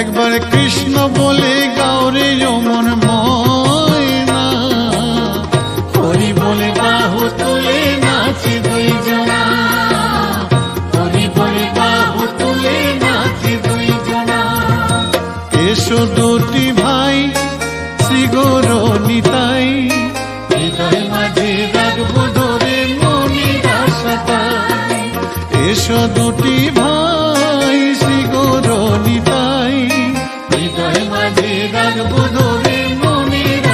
একবার কৃষ্ণ বলে গাওরে যমন ময়না। হরি বলে, বাহু তুলে নাচে দুই জনা। হরি বলে, বাহু তুলে নাচে দুই জনা। এসো দুটি ভাই শ্রী গৌর নিতাই। হৃদয় মাঝে রাখব ধরে মনির আশাটাই এসো দুটি মাঝে রাখব ধরে মনির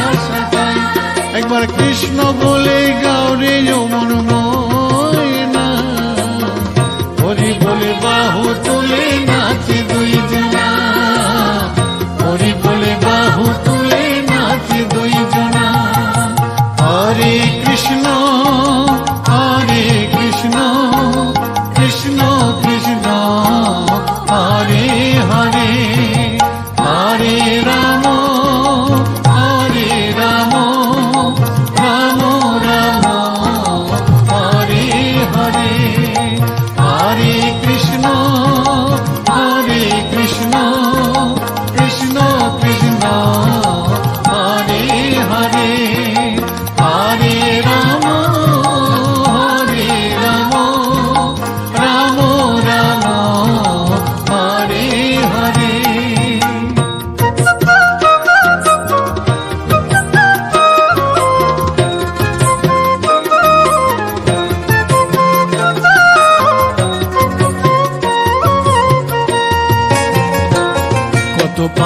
একবার কৃষ্ণ বলে গাউরে যমন ময়না হরি বলে বাহু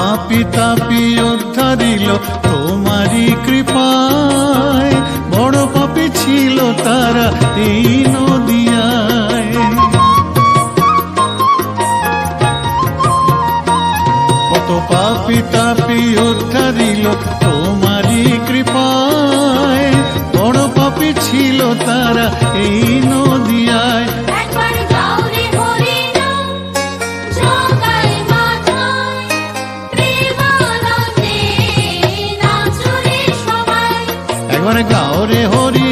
পাপি তাপি উদ্ধারিল তোমারি কৃপায়। বড় পাপি ছিল তারা এই নদিয়ায়। কত পাপি তাপি একবার গাওরে হরি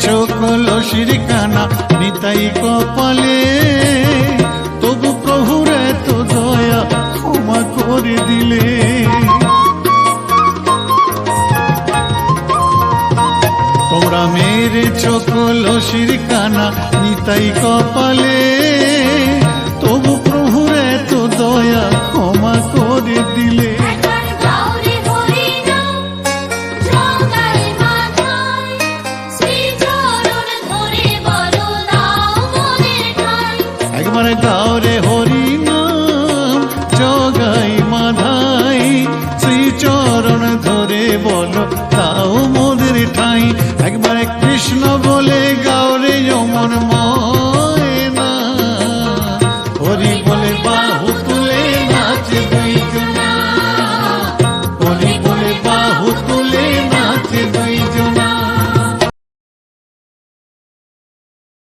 মেরে চোখ লসির কানা নিতাই কপালে। তবু প্রভুর এত দয়া ক্ষমা করে দিলে। তোমরা মেরে চোখ লসির কানা নিতাই কপালে। জগাই মাধাই শ্রীচরণ ধরে বলো তাও মোদের ঠাই। একবার কৃষ্ণ বলে গা